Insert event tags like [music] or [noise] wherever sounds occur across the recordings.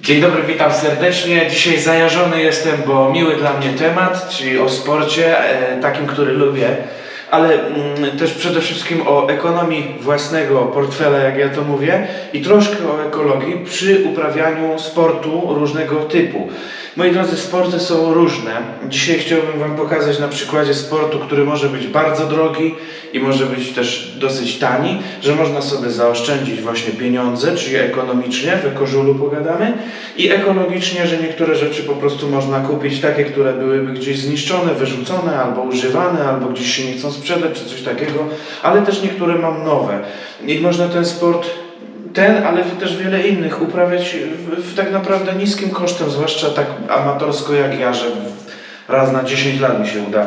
Dzień dobry, witam serdecznie. Dzisiaj zajarzony jestem, bo miły dla mnie temat, czyli o sporcie, e, takim, który lubię, ale mm, też przede wszystkim o ekonomii własnego portfela, jak ja to mówię, i troszkę o ekologii przy uprawianiu sportu różnego typu. Moi drodzy, sporty są różne. Dzisiaj chciałbym Wam pokazać na przykładzie sportu, który może być bardzo drogi i może być też dosyć tani, że można sobie zaoszczędzić właśnie pieniądze, czyli ekonomicznie, w ekożulu pogadamy, i ekologicznie, że niektóre rzeczy po prostu można kupić takie, które byłyby gdzieś zniszczone, wyrzucone, albo używane, albo gdzieś się nie chcą sprzedać, czy coś takiego, ale też niektóre mam nowe. I można ten sport ten, ale też wiele innych uprawiać w, w tak naprawdę niskim kosztem, zwłaszcza tak amatorsko jak ja, że raz na 10 lat mi się uda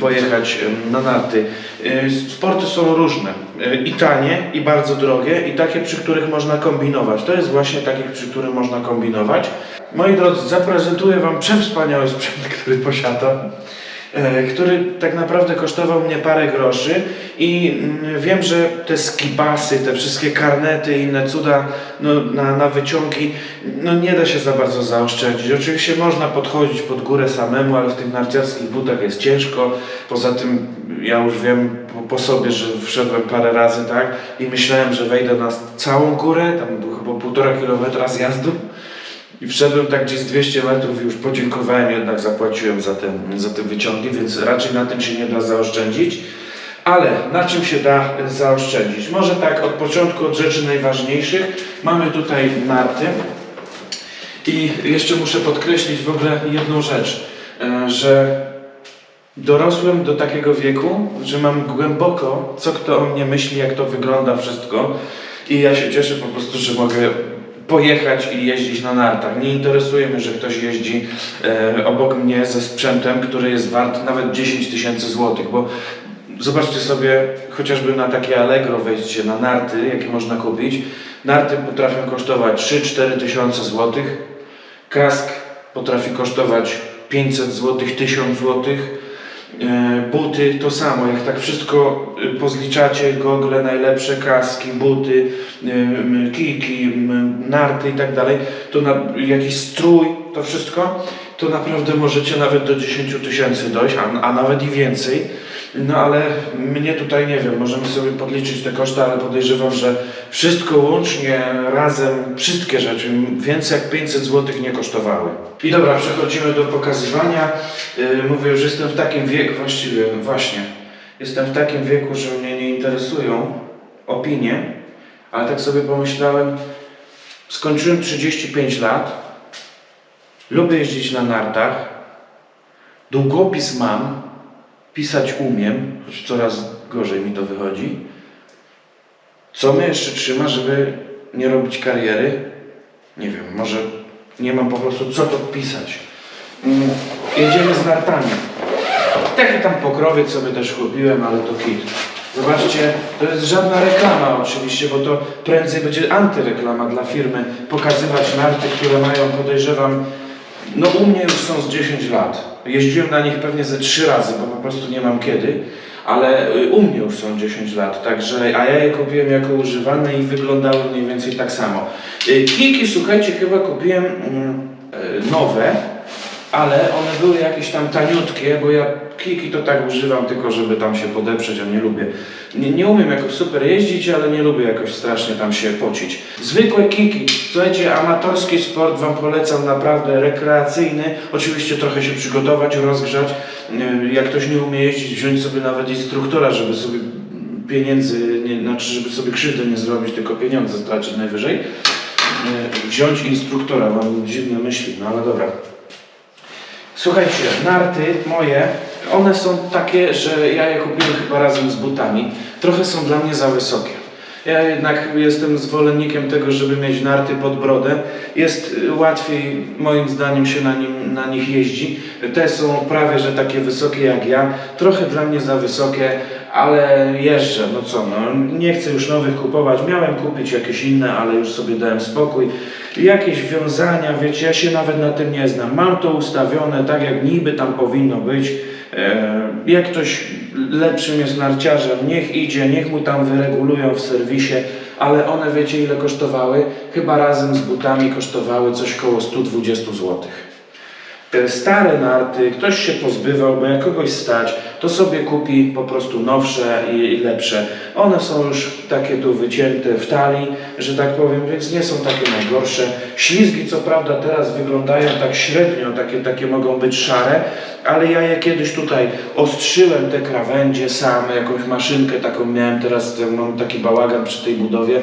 pojechać na narty. Y, Sporty są różne, y, i tanie, i bardzo drogie, i takie, przy których można kombinować. To jest właśnie takich, przy których można kombinować. Moi drodzy, zaprezentuję Wam [laughs] przewspaniały sprzęt, który posiadam który tak naprawdę kosztował mnie parę groszy i mm, wiem, że te skipasy, te wszystkie karnety i inne cuda no, na, na wyciągi, no nie da się za bardzo zaoszczędzić. Oczywiście można podchodzić pod górę samemu, ale w tych narciarskich butach jest ciężko. Poza tym ja już wiem po sobie, że wszedłem parę razy, tak, i myślałem, że wejdę na całą górę, tam było chyba półtora kilometra zjazdu. I wszedłem tak gdzieś z 200 metrów i już podziękowałem, jednak zapłaciłem za te, za te wyciągi, więc raczej na tym się nie da zaoszczędzić. Ale na czym się da zaoszczędzić? Może tak od początku, od rzeczy najważniejszych. Mamy tutaj narty. I jeszcze muszę podkreślić w ogóle jedną rzecz, e, że dorosłem do takiego wieku, że mam głęboko, co kto o mnie myśli, jak to wygląda wszystko. I ja się cieszę po prostu, że mogę pojechać i jeździć na nartach. Nie interesuje mnie, że ktoś jeździ e, obok mnie ze sprzętem, który jest wart nawet 10 tysięcy złotych, bo zobaczcie sobie, chociażby na takie Allegro wejdźcie na narty, jakie można kupić. Narty potrafią kosztować 3-4 tysiące złotych. Kask potrafi kosztować 500 złotych, 1000 złotych. E, Buty to samo, jak tak wszystko y, pozliczacie, gogle, najlepsze kaski, buty, m, kijki, m, narty i tak dalej, to na, jakiś strój, to wszystko, to naprawdę możecie nawet do 10 tysięcy dojść, a, a nawet i więcej. No ale mnie tutaj nie wiem, możemy sobie podliczyć te koszty, ale podejrzewam, że wszystko łącznie, razem, wszystkie rzeczy więcej jak 500 zł nie kosztowały. I dobra, przechodzimy do pokazywania. Yy, mówię, już jestem w takim wieku, właściwie, właśnie, jestem w takim wieku, że mnie nie interesują opinie, ale tak sobie pomyślałem, skończyłem 35 lat, lubię jeździć na nartach, długopis mam, pisać umiem, choć coraz gorzej mi to wychodzi. Co mnie jeszcze trzyma, żeby nie robić kariery? Nie wiem, może nie mam po prostu co to pisać. Mm, Jedziemy z nartami. Taki tam pokrowiec sobie też kupiłem, ale to kit. Zobaczcie, to jest żadna reklama oczywiście, bo to prędzej będzie antyreklama dla firmy. Pokazywać narty, które mają, podejrzewam, no u mnie już są z 10 lat. Jeździłem na nich pewnie ze 3 razy, bo po prostu nie mam kiedy. Ale y, u mnie już są 10 lat, także, a ja je kupiłem jako używane i wyglądały mniej więcej tak samo. Y, Kiki, słuchajcie, chyba kupiłem mm, y, nowe, ale one były jakieś tam taniutkie, bo ja kiki to tak używam tylko, żeby tam się podeprzeć, a nie lubię. Nie, nie umiem jakoś super jeździć, ale nie lubię jakoś strasznie tam się pocić. Zwykłe kiki, słuchajcie, amatorski sport Wam polecam, naprawdę rekreacyjny. Oczywiście trochę się przygotować, rozgrzać. Yy, Jak ktoś nie umie jeździć, wziąć sobie nawet instruktora, żeby sobie pieniędzy, nie, znaczy żeby sobie krzywdę nie zrobić, tylko pieniądze stracić najwyżej. Yy, Wziąć instruktora, mam dziwne myśli, no ale dobra. Słuchajcie, narty moje, one są takie, że ja je kupiłem chyba razem z butami. Trochę są dla mnie za wysokie. Ja jednak jestem zwolennikiem tego, żeby mieć narty pod brodę. Jest y, łatwiej, moim zdaniem, się na, nim, na nich jeździ. Te są prawie, że takie wysokie jak ja. Trochę dla mnie za wysokie, ale jeżdżę. No co, no, nie chcę już nowych kupować. Miałem kupić jakieś inne, ale już sobie dałem spokój. Jakieś wiązania, wiecie, ja się nawet na tym nie znam. Mam to ustawione tak, jak niby tam powinno być. E, Jak ktoś lepszym jest narciarzem, niech idzie, niech mu tam wyregulują w serwisie, ale one wiecie ile kosztowały? Chyba razem z butami kosztowały coś koło 120 zł. Te stare narty, ktoś się pozbywał, bo jak kogoś stać, to sobie kupi po prostu nowsze i, i lepsze. One są już takie tu wycięte w talii, że tak powiem, więc nie są takie najgorsze. Ślizgi co prawda teraz wyglądają tak średnio, takie, takie mogą być szare, ale ja je kiedyś tutaj ostrzyłem te krawędzie sam, jakąś maszynkę taką miałem, teraz mam taki bałagan przy tej budowie,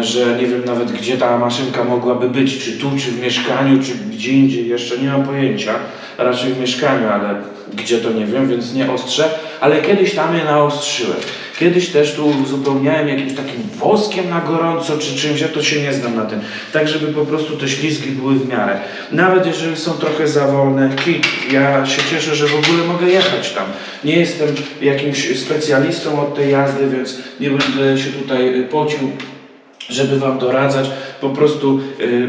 że nie wiem nawet gdzie ta maszynka mogłaby być, czy tu, czy w mieszkaniu, czy gdzie indziej, jeszcze nie mam pojęcia, raczej w mieszkaniu, ale gdzie to nie wiem, więc nie ostrzę, ale kiedyś tam je naostrzyłem. Kiedyś też tu uzupełniałem jakimś takim woskiem na gorąco, czy czymś, ja to się nie znam na tym, tak żeby po prostu te ślizgi były w miarę. Nawet jeżeli są trochę za wolne, kit, ja się cieszę, że w ogóle mogę jechać tam. Nie jestem jakimś specjalistą od tej jazdy, więc nie będę się tutaj y, pocił żeby Wam doradzać, po prostu y,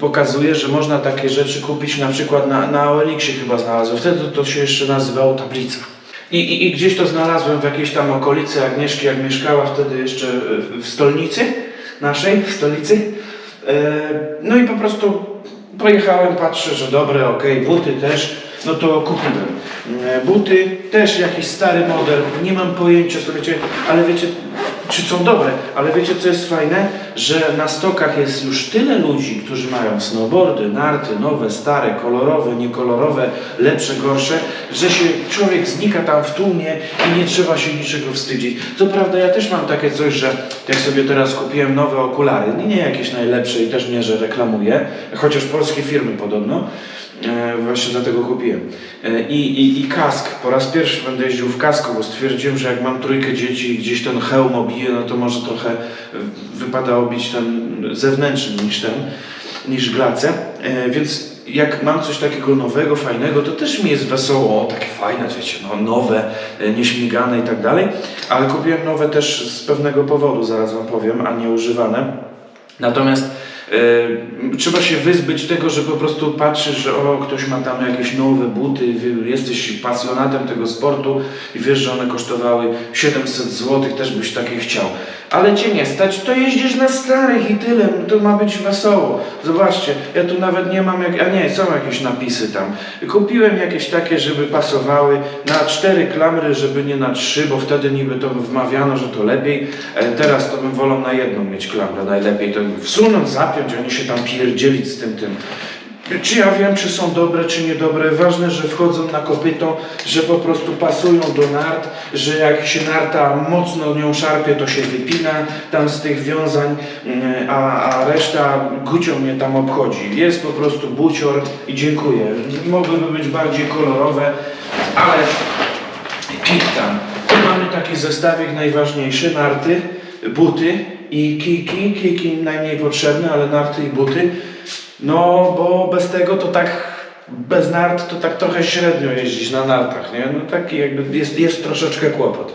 pokazuję, że można takie rzeczy kupić na przykład na, na OLX-ie chyba znalazłem. Wtedy to się jeszcze nazywało tablica. I, i, I gdzieś to znalazłem w jakiejś tam okolicy Agnieszki, jak mieszkała wtedy jeszcze w- w stolnicy naszej, w stolicy. E, No i po prostu pojechałem, patrzę, że dobre, ok, buty też, no to kupiłem. E, Buty też jakiś stary model, nie mam pojęcia, słuchajcie, ale wiecie, czy są dobre, ale wiecie co jest fajne? Że na stokach jest już tyle ludzi, którzy mają snowboardy, narty, nowe, stare, kolorowe, niekolorowe, lepsze, gorsze, że się człowiek znika tam w tłumie i nie trzeba się niczego wstydzić. Co prawda ja też mam takie coś, że jak sobie teraz kupiłem nowe okulary, nie jakieś najlepsze i też nie, że reklamuję, chociaż polskie firmy podobno, właśnie dlatego kupiłem. E, I, i, I kask. Po raz pierwszy będę jeździł w kasku, bo stwierdziłem, że jak mam trójkę dzieci i gdzieś ten hełm obije, no to może trochę e, wypada obić ten zewnętrzny niż ten, niż glace. E, Więc jak mam coś takiego nowego, fajnego, to też mi jest wesoło. Takie fajne, wiecie, no, nowe, e, nieśmigane i tak dalej. Ale kupiłem nowe też z pewnego powodu, zaraz Wam powiem, a nie używane. Natomiast e, trzeba się wyzbyć tego, że po prostu patrzysz, że o, ktoś ma tam jakieś nowe buty, jesteś pasjonatem tego sportu i wiesz, że one kosztowały 700 zł, też byś takie chciał. Ale cię nie stać, to jeździsz na starych i tyle, to ma być wesoło. Zobaczcie, ja tu nawet nie mam, jak, a nie, są jakieś napisy tam. Kupiłem jakieś takie, żeby pasowały na cztery klamry, żeby nie na trzy, bo wtedy niby to wmawiano, że to lepiej. E, Teraz to bym wolał na jedną mieć klamrę, najlepiej to wsunąć, zapiąć, oni się tam pierdzielić z tym tym. Czy ja wiem, czy są dobre, czy niedobre. Ważne, że wchodzą na kopyto, że po prostu pasują do nart, że jak się narta mocno nią szarpie, to się wypina tam z tych wiązań, mm, a, a reszta gucią mnie tam obchodzi. Jest po prostu bucior i dziękuję. Mogłyby być bardziej kolorowe, ale kit tam. Tu mamy taki zestawik najważniejszy, narty, buty i kijki. Kijki najmniej potrzebne, ale narty i buty. No, bo bez tego to tak, bez nart to tak trochę średnio jeździć na nartach, nie? No taki jakby jest, jest troszeczkę kłopot.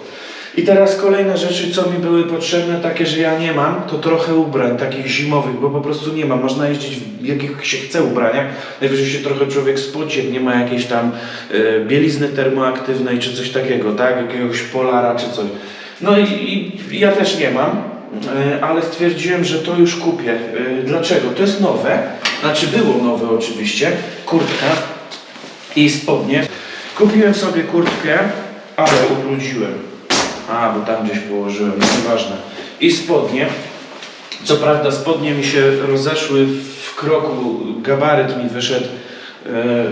I teraz kolejne rzeczy, co mi były potrzebne, takie, że ja nie mam, to trochę ubrań takich zimowych, bo po prostu nie mam. Można jeździć w jakich się chce ubraniach. Najwyżej się trochę człowiek spoci, jak nie ma jakiejś tam e, bielizny termoaktywnej czy coś takiego, tak? Jakiegoś polara czy coś. No i, i ja też nie mam, e, ale stwierdziłem, że to już kupię. E, Dlaczego? To jest nowe, znaczy było nowe oczywiście, kurtka i spodnie. Kupiłem sobie kurtkę, ale ubrudziłem. A, bo tam gdzieś położyłem, no nieważne. I spodnie. Co prawda spodnie mi się rozeszły w kroku, gabaryt mi wyszedł e,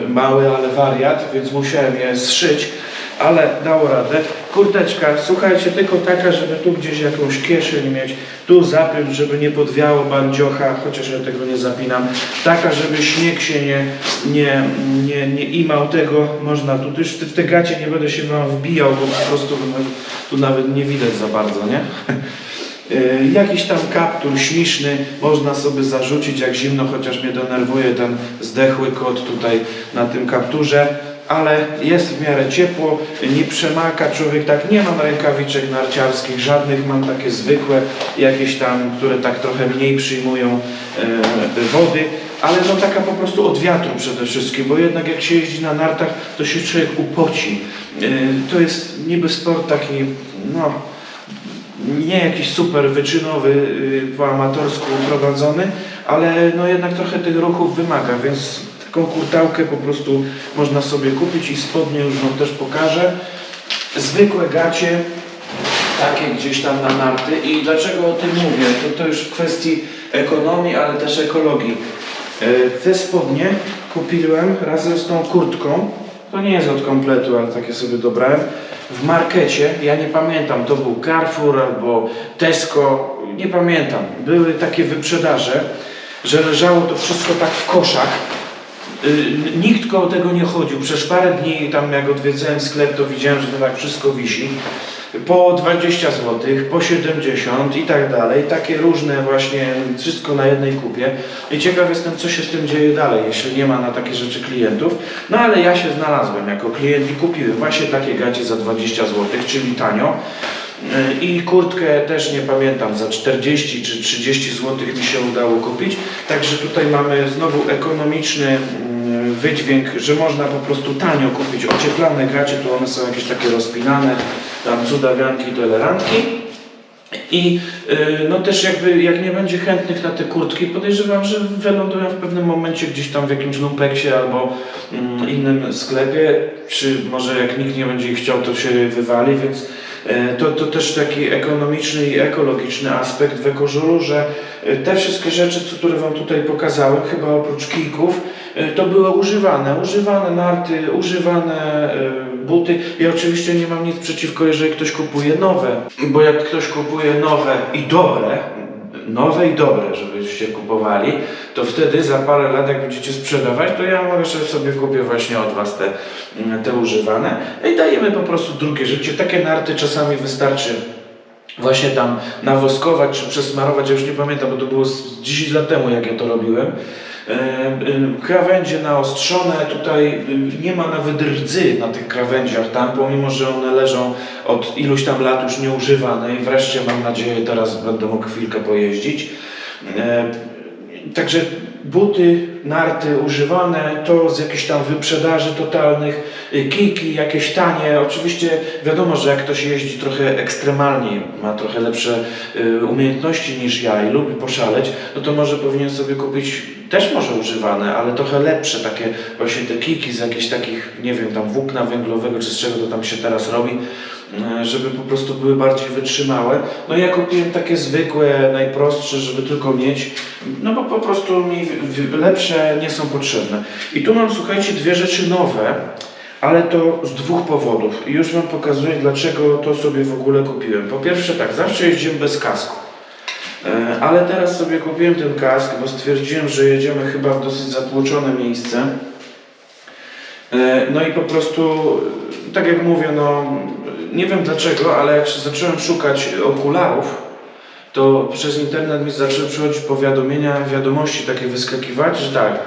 mały, ale wariat, więc musiałem je zszyć, ale dało radę. Kurteczka, słuchajcie, tylko taka, żeby tu gdzieś jakąś kieszeń mieć, tu zapiąć, żeby nie podwiało bandziocha, chociaż ja tego nie zapinam. Taka, żeby śnieg się nie, nie, nie, nie imał tego, można tu, już w te gacie nie będę się wam wbijał, bo po prostu tu nawet nie widać za bardzo, nie? [laughs] E, Jakiś tam kaptur śliczny można sobie zarzucić jak zimno, chociaż mnie denerwuje ten zdechły kot tutaj na tym kapturze, ale jest w miarę ciepło, nie przemaka człowiek tak, nie mam rękawiczek narciarskich, żadnych, mam takie zwykłe, jakieś tam, które tak trochę mniej przyjmują e, wody, ale no taka po prostu od wiatru przede wszystkim, bo jednak jak się jeździ na nartach, to się człowiek upoci. E, to jest niby sport taki, no nie jakiś super wyczynowy, y, po amatorsku prowadzony, ale no jednak trochę tych ruchów wymaga, więc taką kurtałkę po prostu można sobie kupić i spodnie już Wam też pokażę. Zwykłe gacie, takie gdzieś tam na narty i dlaczego o tym mówię? To, to już w kwestii ekonomii, ale też ekologii. Y, Te spodnie kupiłem razem z tą kurtką. To nie jest od kompletu, ale takie sobie dobrałem. W markecie, ja nie pamiętam, to był Carrefour albo Tesco, nie pamiętam. Były takie wyprzedaże, że leżało to wszystko tak w koszach. Y, Nikt koło tego nie chodził. Przez parę dni tam jak odwiedzałem sklep, to widziałem, że to tak wszystko wisi. Po 20 zł, po 70 i tak dalej. Takie różne właśnie, wszystko na jednej kupie. I ciekaw jestem, co się z tym dzieje dalej, jeśli nie ma na takie rzeczy klientów. No ale ja się znalazłem jako klient i kupiłem właśnie takie gacie za 20 zł, czyli tanio. Y, I kurtkę też nie pamiętam, za 40 czy 30 zł mi się udało kupić. Także tutaj mamy znowu ekonomiczny mm, wydźwięk, że można po prostu tanio kupić ocieplane gacie, tu one są jakieś takie rozpinane, tam cudawianki, toleranki. I y, no też jakby jak nie będzie chętnych na te kurtki, podejrzewam, że wylądują w pewnym momencie gdzieś tam w jakimś lumpeksie albo mm, innym sklepie, czy może jak nikt nie będzie ich chciał, to się wywali, więc e, to, to też taki ekonomiczny i ekologiczny aspekt w ekożulu, że e, te wszystkie rzeczy, które Wam tutaj pokazałem, chyba oprócz kijków, e, to były używane, używane narty, używane e, buty. Ja oczywiście nie mam nic przeciwko, jeżeli ktoś kupuje nowe, bo jak ktoś kupuje nowe i dobre, nowe i dobre, żebyście kupowali, to wtedy za parę lat, jak będziecie sprzedawać, to ja może sobie kupię właśnie od Was te, mm, te używane i dajemy po prostu drugie życie. Takie narty czasami wystarczy właśnie tam nawoskować czy przesmarować, ja już nie pamiętam, bo to było z 10 lat temu, jak ja to robiłem. E, e, Krawędzie naostrzone, tutaj nie ma nawet rdzy na tych krawędziach tam, pomimo że one leżą od iluś tam lat już nieużywane i wreszcie mam nadzieję teraz będę mógł chwilkę pojeździć. E, Także buty, narty używane, to z jakichś tam wyprzedaży totalnych, y, kijki jakieś tanie. Oczywiście wiadomo, że jak ktoś jeździ trochę ekstremalnie, ma trochę lepsze y, umiejętności niż ja i lubi poszaleć, no to może powinien sobie kupić też może używane, ale trochę lepsze takie właśnie te kijki z jakichś takich, nie wiem, tam włókna węglowego, czy z czego to tam się teraz robi, żeby po prostu były bardziej wytrzymałe. No ja kupiłem takie zwykłe, najprostsze, żeby tylko mieć, no bo po prostu mi lepsze nie są potrzebne. I tu mam, słuchajcie, dwie rzeczy nowe, ale to z dwóch powodów. I już Wam pokazuję, dlaczego to sobie w ogóle kupiłem. Po pierwsze tak, zawsze jeździłem bez kasku. E, Ale teraz sobie kupiłem ten kask, bo stwierdziłem, że jedziemy chyba w dosyć zatłoczone miejsce. E, No i po prostu, e, tak jak mówię, no nie wiem dlaczego, ale jak zacząłem szukać okularów, to przez internet mi zaczęły przychodzić powiadomienia, wiadomości takie wyskakiwać, że tak,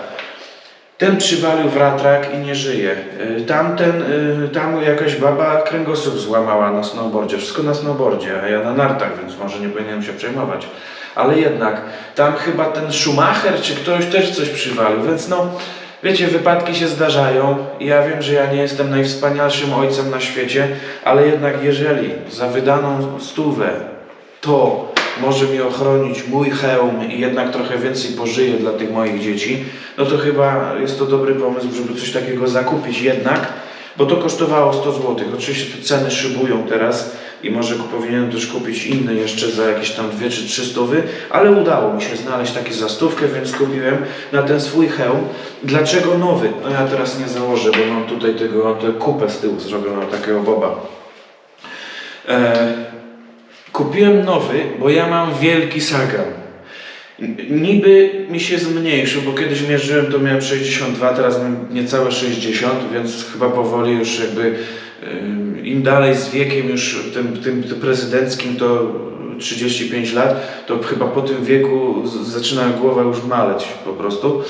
ten przywalił w ratrak i nie żyje. Y, Tamten, y, tam jakaś baba kręgosłup złamała na snowboardzie. Wszystko na snowboardzie, a ja na nartach, więc może nie powinienem się przejmować. Ale jednak, tam chyba ten Schumacher czy ktoś też coś przywalił, więc no, wiecie, wypadki się zdarzają. Ja wiem, że ja nie jestem najwspanialszym ojcem na świecie, ale jednak jeżeli za wydaną stówę to może mi ochronić mój hełm i jednak trochę więcej pożyję dla tych moich dzieci, no to chyba jest to dobry pomysł, żeby coś takiego zakupić jednak, bo to kosztowało 100 zł. Oczywiście te ceny szybują teraz i może powinienem też kupić inny jeszcze za jakieś tam 2 czy 3 stówy, ale udało mi się znaleźć taki za stówkę, więc kupiłem na ten swój hełm. Dlaczego nowy? No ja teraz nie założę, bo mam tutaj tego, tę kupę z tyłu zrobioną, takiego boba. E, Kupiłem nowy, bo ja mam wielki sagan. Niby mi się zmniejszył, bo kiedyś mierzyłem to miałem 62, teraz mam niecałe 60, więc chyba powoli już jakby im dalej z wiekiem już tym, tym, tym prezydenckim to 35 lat, to chyba po tym wieku zaczyna głowa już maleć po prostu.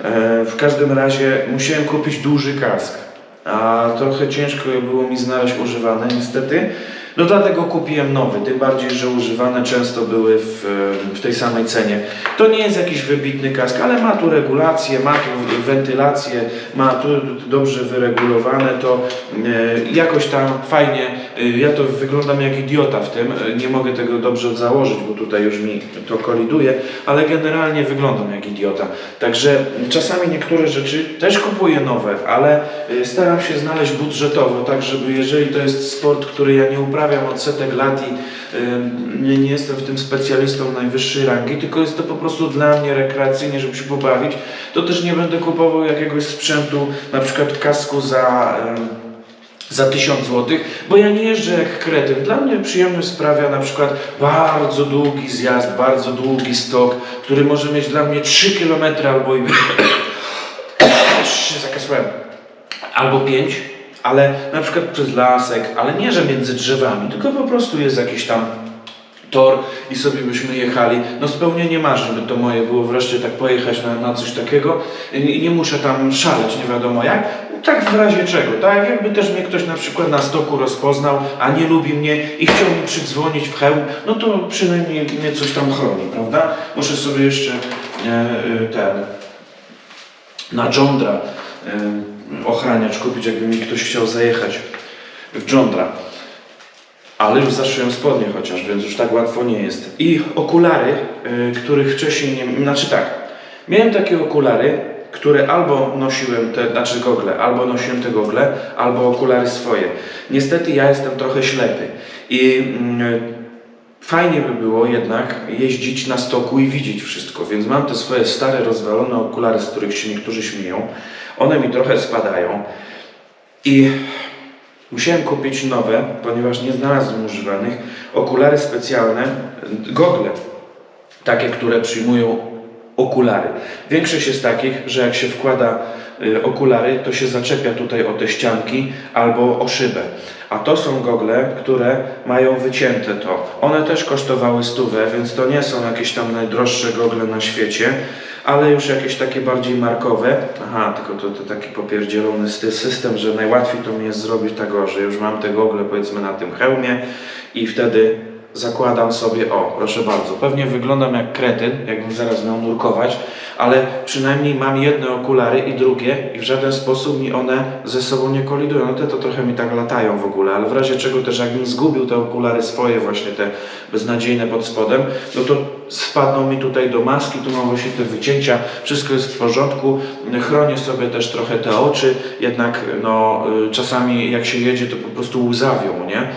E, w każdym razie musiałem kupić duży kask. a trochę ciężko było mi znaleźć używane niestety. No dlatego kupiłem nowy, tym bardziej, że używane często były w, w tej samej cenie. To nie jest jakiś wybitny kask, ale ma tu regulację, ma tu wentylację, ma tu dobrze wyregulowane, to e, jakoś tam fajnie, e, ja to wyglądam jak idiota w tym, e, nie mogę tego dobrze założyć, bo tutaj już mi to koliduje, ale generalnie wyglądam jak idiota. Także czasami niektóre rzeczy też kupuję nowe, ale e, staram się znaleźć budżetowo, tak żeby jeżeli to jest sport, który ja nie uprawiam od setek lat i nie, nie jestem w tym specjalistą najwyższej rangi, tylko jest to po prostu dla mnie rekreacyjnie, żeby się pobawić, to też nie będę kupował jakiegoś sprzętu, na przykład kasku za... za 1000 zł, bo ja nie jeżdżę jak kretyn. Dla mnie przyjemność sprawia na przykład bardzo długi zjazd, bardzo długi stok, który może mieć dla mnie 3 km albo i [coughs] 3 zakasłem, albo 5, ale na przykład przez lasek, ale nie, że między drzewami, tylko po prostu jest jakiś tam tor i sobie byśmy jechali. No spełnienie marzeń by to moje było wreszcie tak pojechać na, na coś takiego i nie muszę tam szaleć, nie wiadomo jak. Tak w razie czego, tak? Jakby też mnie ktoś na przykład na stoku rozpoznał, a nie lubi mnie i chciał mi przydzwonić w hełm, no to przynajmniej mnie coś tam chroni, prawda? Muszę sobie jeszcze e, e, ten na e, ochraniacz kupić, jakby mi ktoś chciał zajechać w Jondra. Ale już zaszyłem spodnie chociaż, więc już tak łatwo nie jest. I okulary, y, których wcześniej nie... Znaczy tak, miałem takie okulary, które albo nosiłem te, znaczy gogle, albo nosiłem te gogle, albo okulary swoje. Niestety ja jestem trochę ślepy i mm, fajnie by było jednak jeździć na stoku i widzieć wszystko, więc mam te swoje stare, rozwalone okulary, z których się niektórzy śmieją. One mi trochę spadają i Musiałem kupić nowe, ponieważ nie znalazłem używanych. Okulary specjalne, gogle, takie, które przyjmują okulary. Większość jest takich, że jak się wkłada y, okulary, to się zaczepia tutaj o te ścianki albo o szybę. A to są gogle, które mają wycięte to. One też kosztowały stówę, więc to nie są jakieś tam najdroższe gogle na świecie, ale już jakieś takie bardziej markowe. Aha, tylko to, to taki popierdzielony sy- system, że najłatwiej to mi jest zrobić tak, że już mam te gogle powiedzmy na tym hełmie i wtedy zakładam sobie, o proszę bardzo, pewnie wyglądam jak kretyn, jakbym zaraz miał nurkować, ale przynajmniej mam jedne okulary i drugie i w żaden sposób mi one ze sobą nie kolidują. No te to trochę mi tak latają w ogóle, ale w razie czego też jakbym zgubił te okulary swoje właśnie te beznadziejne pod spodem, no to spadną mi tutaj do maski, tu mam właśnie te wycięcia, wszystko jest w porządku, chronię sobie też trochę te oczy, jednak no y, czasami jak się jedzie to po prostu łzawią, nie?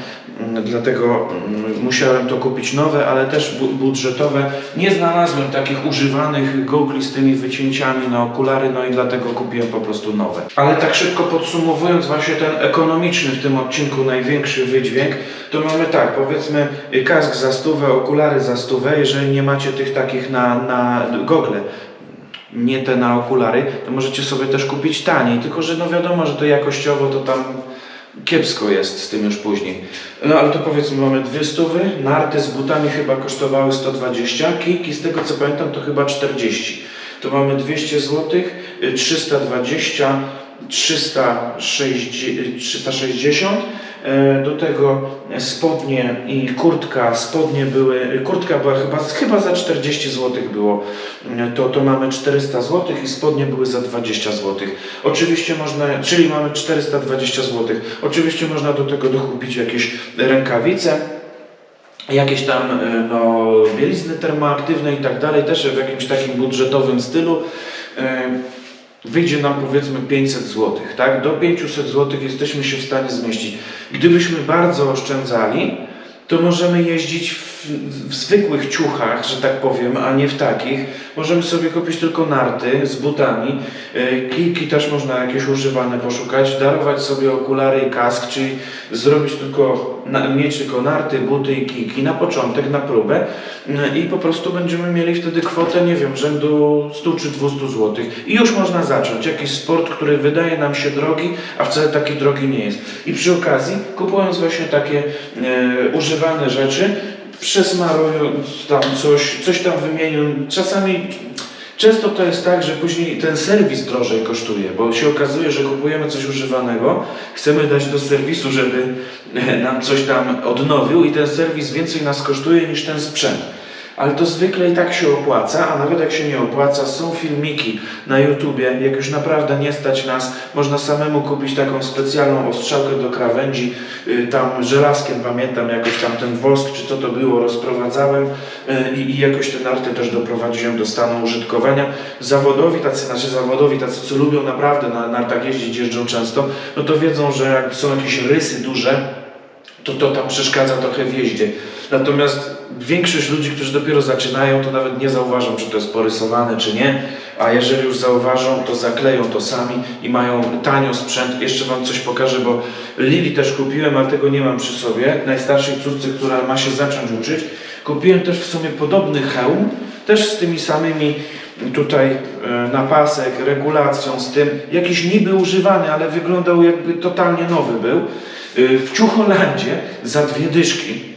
Mm, Dlatego mm, musiałem to kupić nowe, ale też bu- budżetowe. Nie znalazłem takich używanych gogli z tymi wycięciami na okulary, no i dlatego kupiłem po prostu nowe. Ale tak szybko podsumowując właśnie ten ekonomiczny w tym odcinku największy wydźwięk, to mamy tak, powiedzmy kask za stówę, okulary za stówę, jeżeli nie macie tych takich na, na gogle, nie te na okulary, to możecie sobie też kupić taniej, tylko że no wiadomo, że to jakościowo to tam kiepsko jest z tym już później. No ale to powiedzmy mamy dwie stówy, narty z butami chyba kosztowały 120, kijki z tego co pamiętam to chyba 40. To mamy 200 zł, y, 320, 360, 360. e, Do tego spodnie i kurtka. Spodnie były, kurtka była chyba, chyba za 40 zł było. E, To, to mamy 400 zł i spodnie były za 20 zł. Oczywiście można, czyli mamy 420 zł. Oczywiście można do tego dokupić jakieś rękawice jakieś tam e, no, bielizny termoaktywne i tak dalej, też w jakimś takim budżetowym stylu. Wyjdzie nam powiedzmy 500 zł, tak? Do 500 zł jesteśmy się w stanie zmieścić. Gdybyśmy bardzo oszczędzali, to możemy jeździć w, w zwykłych ciuchach, że tak powiem, a nie w takich. Możemy sobie kupić tylko narty z butami. E, Kijki też można jakieś używane poszukać. Darować sobie okulary i kask, czyli zrobić tylko, mieć tylko narty, buty i kijki na początek, na próbę. E, I po prostu będziemy mieli wtedy kwotę, nie wiem, rzędu 100 czy 200 zł. I już można zacząć. Jakiś sport, który wydaje nam się drogi, a wcale taki drogi nie jest. I przy okazji, kupując właśnie takie e, używane rzeczy, przesmarując tam coś, coś tam wymienią, czasami Często to jest tak, że później ten serwis drożej kosztuje, bo się okazuje, że kupujemy coś używanego, chcemy dać do serwisu, żeby nam coś tam odnowił i ten serwis więcej nas kosztuje niż ten sprzęt. Ale to zwykle i tak się opłaca, a nawet jak się nie opłaca, są filmiki na YouTubie, jak już naprawdę nie stać nas, można samemu kupić taką specjalną ostrzałkę do krawędzi, y, tam żelazkiem pamiętam jakoś tam ten wosk, czy co to było, rozprowadzałem y, i, i jakoś te narty też doprowadziłem do stanu użytkowania. Zawodowi, tacy, znaczy zawodowi, tacy co lubią naprawdę na nartach jeździć, jeżdżą często, no to wiedzą, że jak są jakieś rysy duże, to to tam przeszkadza trochę w jeździe. Natomiast większość ludzi, którzy dopiero zaczynają, to nawet nie zauważą, czy to jest porysowane, czy nie. A jeżeli już zauważą, to zakleją to sami i mają tanio sprzęt. Jeszcze Wam coś pokażę, bo Lili też kupiłem, ale tego nie mam przy sobie. Najstarszej córce, która ma się zacząć uczyć. Kupiłem też w sumie podobny hełm, też z tymi samymi tutaj e, na pasek, regulacją, z tym. Jakiś niby używany, ale wyglądał jakby totalnie nowy był. E, W Ciucholandzie za dwie dyszki.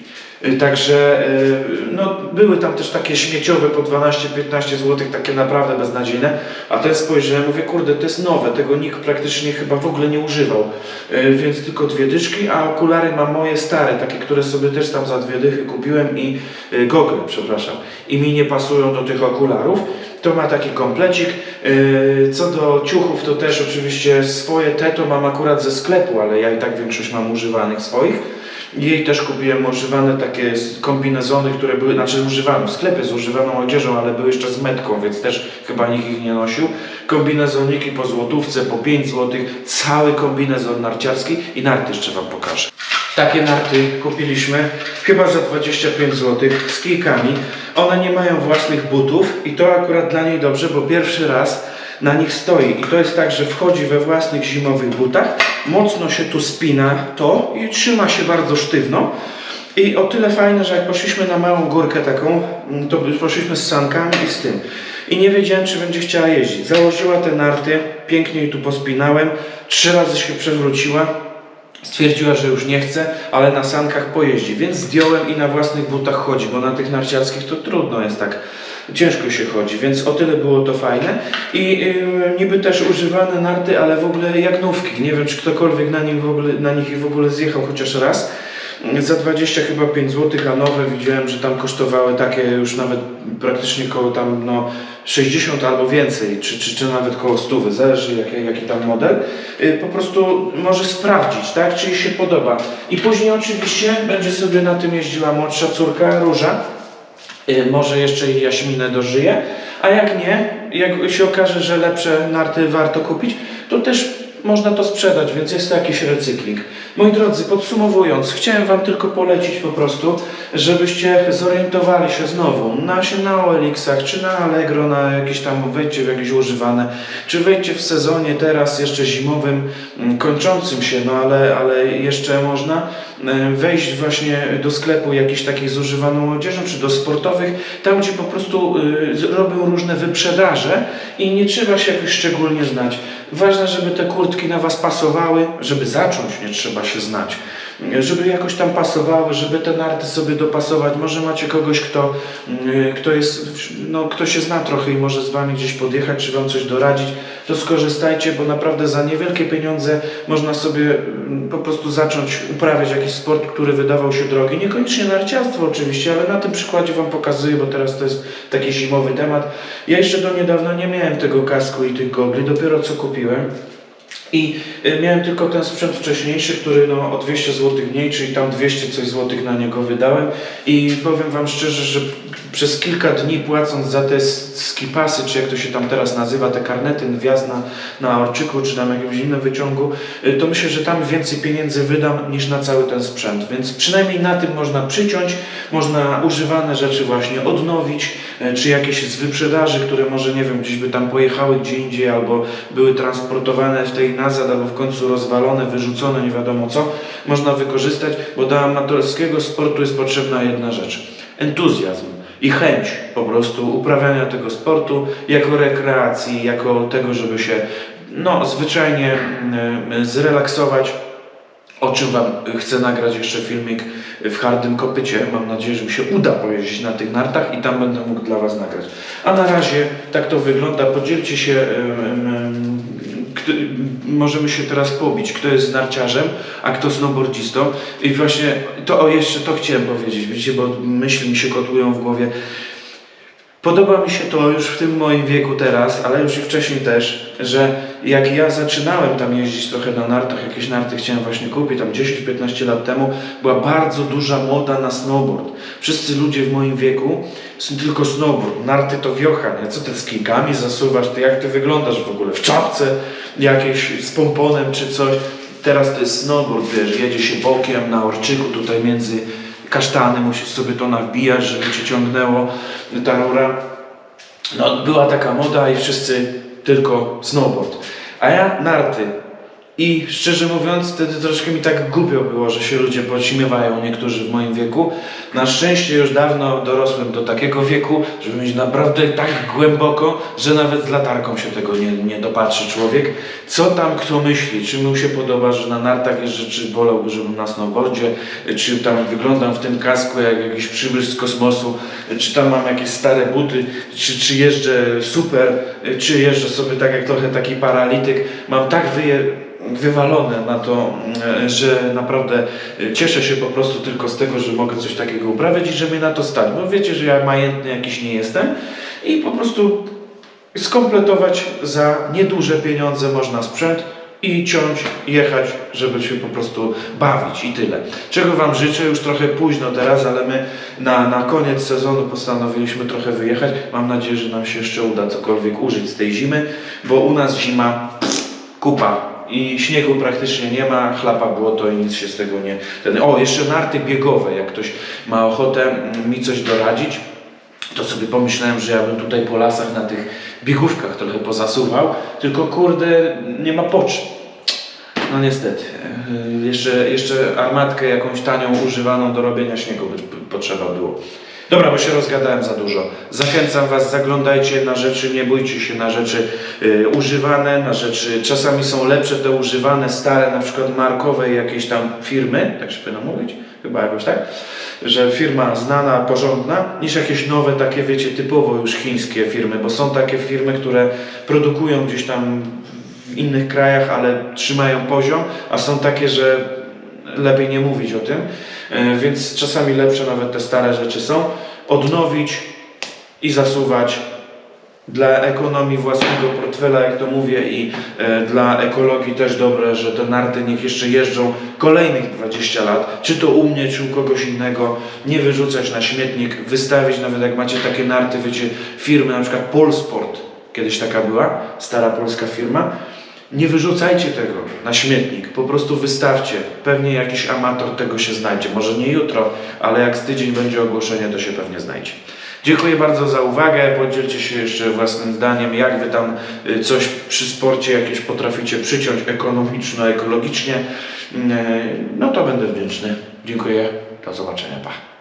Y, Także y, no, były tam też takie śmieciowe po 12-15 zł, takie naprawdę beznadziejne. A ten spojrzałem, mówię, kurde, to jest nowe, tego nikt praktycznie chyba w ogóle nie używał. Y, Więc tylko dwie dyszki, a okulary mam moje stare, takie, które sobie też tam za dwie dychy kupiłem i gogle, przepraszam. I mi nie pasują do tych okularów. To ma taki komplecik. Co do ciuchów, to też oczywiście swoje te to mam akurat ze sklepu, ale ja i tak większość mam używanych swoich. Jej też kupiłem używane takie kombinezony, które były, znaczy używane w sklepie z używaną odzieżą, ale były jeszcze z metką, więc też chyba nikt ich nie nosił. Kombinezoniki po złotówce, po 5 złotych, cały kombinezon narciarski i narty jeszcze Wam pokażę. Takie narty kupiliśmy chyba za 25 zł z kijkami. One nie mają własnych butów i to akurat dla niej dobrze, bo pierwszy raz na nich stoi. I to jest tak, że wchodzi we własnych zimowych butach, mocno się tu spina to i trzyma się bardzo sztywno. I o tyle fajne, że jak poszliśmy na małą górkę taką, mm, to poszliśmy z sankami i z tym. I nie wiedziałem, czy będzie chciała jeździć. Założyła te narty, pięknie jej tu pospinałem, trzy razy się przewróciła, Stwierdziła, że już nie chce, ale na sankach pojeździ, więc zdjąłem i na własnych butach chodzi, bo na tych narciarskich to trudno jest tak, ciężko się chodzi, więc o tyle było to fajne. I yy, niby też używane narty, ale w ogóle jak nówki. Nie wiem, czy ktokolwiek na nich w ogóle, na nich w ogóle zjechał chociaż raz. Za 20 chyba 5 zł, a nowe widziałem, że tam kosztowały takie już nawet praktycznie koło tam no 60 albo więcej, czy, czy, czy nawet koło 100, zależy jaki, jaki tam model. Y, Po prostu może sprawdzić, tak, czy jej się podoba. I później oczywiście będzie sobie na tym jeździła młodsza córka Róża. Y, Może jeszcze Jaśminę dożyje, a jak nie, jak się okaże, że lepsze narty warto kupić, to też można to sprzedać, więc jest to jakiś recykling. Moi drodzy, podsumowując, chciałem Wam tylko polecić po prostu, żebyście zorientowali się znowu na się na OLX-ach, czy na Allegro, na jakieś tam, wejdźcie w jakieś używane, czy wejdźcie w sezonie teraz jeszcze zimowym, mm, kończącym się, no ale, ale jeszcze można e, wejść właśnie do sklepu jakichś takich z używaną odzieżą, czy do sportowych, tam gdzie po prostu y, robią różne wyprzedaże i nie trzeba się jakoś szczególnie znać. Ważne, żeby te kurtki na Was pasowały, żeby zacząć, nie trzeba się znać. Żeby jakoś tam pasowały, żeby te narty sobie dopasować. Może macie kogoś, kto, y, kto jest, no, kto się zna trochę i może z Wami gdzieś podjechać, czy Wam coś doradzić, to skorzystajcie, bo naprawdę za niewielkie pieniądze można sobie mm, po prostu zacząć uprawiać jakiś sport, który wydawał się drogi. Niekoniecznie narciarstwo oczywiście, ale na tym przykładzie Wam pokazuję, bo teraz to jest taki zimowy temat. Ja jeszcze do niedawna nie miałem tego kasku i tych gogli, dopiero co kupiłem. I y, miałem tylko ten sprzęt wcześniejszy, który no, o 200 zł mniej, czyli tam 200 coś złotych na niego wydałem. I powiem Wam szczerze, że przez kilka dni płacąc za te skipasy, czy jak to się tam teraz nazywa, te karnety, wjazd na, na Orczyku, czy tam jakimś innym wyciągu, y, to myślę, że tam więcej pieniędzy wydam niż na cały ten sprzęt. Więc przynajmniej na tym można przyciąć, można używane rzeczy właśnie odnowić, y, czy jakieś z wyprzedaży, które może, nie wiem, gdzieś by tam pojechały gdzie indziej, albo były transportowane w tej nazad, albo w końcu rozwalone, wyrzucone, nie wiadomo co, można wykorzystać, bo do amatorskiego sportu jest potrzebna jedna rzecz. Entuzjazm i chęć po prostu uprawiania tego sportu jako rekreacji, jako tego, żeby się no, zwyczajnie mm, zrelaksować, o czym Wam chcę nagrać jeszcze filmik w hardym kopycie. Mam nadzieję, że mi się uda pojeździć na tych nartach i tam będę mógł dla Was nagrać. A na razie tak to wygląda. Podzielcie się, kto, możemy się teraz pobić, kto jest narciarzem, a kto snowboardzistą. I właśnie to o jeszcze to chciałem powiedzieć, widzicie, bo myśli mi się kotłują w głowie. Podoba mi się to już w tym moim wieku teraz, ale już i wcześniej też, że jak ja zaczynałem tam jeździć trochę na nartach, jakieś narty chciałem właśnie kupić, tam 10-15 lat temu, była bardzo duża moda na snowboard. Wszyscy ludzie w moim wieku są tylko snowboard, narty to wiocha, nie? Co ty z kijkami zasuwasz, ty jak ty wyglądasz w ogóle, w czapce jakiejś z pomponem czy coś. Teraz to jest snowboard, wiesz, jedzie się bokiem na orczyku tutaj między kasztany, musisz sobie to nawbijać, żeby cię ciągnęło ta rura. No, była taka moda i wszyscy tylko snowboard. A ja narty. I szczerze mówiąc, wtedy troszkę mi tak głupio było, że się ludzie podśmiewają, niektórzy w moim wieku. Na szczęście już dawno dorosłem do takiego wieku, żeby mieć naprawdę tak głęboko, że nawet z latarką się tego nie, nie dopatrzy człowiek. Co tam kto myśli, czy mu się podoba, że na nartach jeżdżę, czy wolałby, żebym na snowboardzie, czy tam wyglądam w tym kasku jak jakiś przybysz z kosmosu, czy tam mam jakieś stare buty, czy, czy jeżdżę super, czy jeżdżę sobie tak jak trochę taki paralityk. Mam tak wyje, wywalone na to, e, że naprawdę e, cieszę się po prostu tylko z tego, że mogę coś takiego uprawiać i że mnie na to stać. Bo wiecie, że ja majętny jakiś nie jestem i po prostu skompletować za nieduże pieniądze można sprzęt i ciąć, jechać, żeby się po prostu bawić i tyle. Czego Wam życzę, już trochę późno teraz, ale my na, na koniec sezonu postanowiliśmy trochę wyjechać. Mam nadzieję, że nam się jeszcze uda cokolwiek użyć z tej zimy, bo u nas zima kupa i śniegu praktycznie nie ma, chlapa było to i nic się z tego nie... Ten, o, jeszcze narty biegowe, jak ktoś ma ochotę mm, mi coś doradzić, to sobie pomyślałem, że ja bym tutaj po lasach na tych biegówkach trochę pozasuwał, tylko kurde, nie ma potrzeb. No niestety. Jeszcze, jeszcze armatkę jakąś tanią, używaną do robienia śniegu by potrzeba było. Dobra, bo się rozgadałem za dużo. Zachęcam Was, zaglądajcie na rzeczy, nie bójcie się na rzeczy yy, używane, na rzeczy, czasami są lepsze te używane, stare, na przykład markowe jakiejś tam firmy, tak się powinno mówić, chyba jakoś tak, że firma znana, porządna, niż jakieś nowe takie, wiecie, typowo już chińskie firmy, bo są takie firmy, które produkują gdzieś tam w innych krajach, ale trzymają poziom, a są takie, że lepiej nie mówić o tym, E, więc czasami lepsze nawet te stare rzeczy są. Odnowić i zasuwać dla ekonomii własnego portfela, jak to mówię, i e, dla ekologii też dobre, że te narty niech jeszcze jeżdżą kolejnych 20 lat, czy to u mnie, czy u kogoś innego, nie wyrzucać na śmietnik, wystawić, nawet jak macie takie narty, wiecie, firmy, na przykład Polsport, kiedyś taka była, stara polska firma, nie wyrzucajcie tego na śmietnik, po prostu wystawcie. Pewnie jakiś amator tego się znajdzie. Może nie jutro, ale jak z tydzień będzie ogłoszenie, to się pewnie znajdzie. Dziękuję bardzo za uwagę. Podzielcie się jeszcze własnym zdaniem, jak wy tam y, coś przy sporcie jakieś potraficie przyciąć ekonomiczno, ekologicznie. Y, No to będę wdzięczny. Dziękuję. Do zobaczenia. Pa.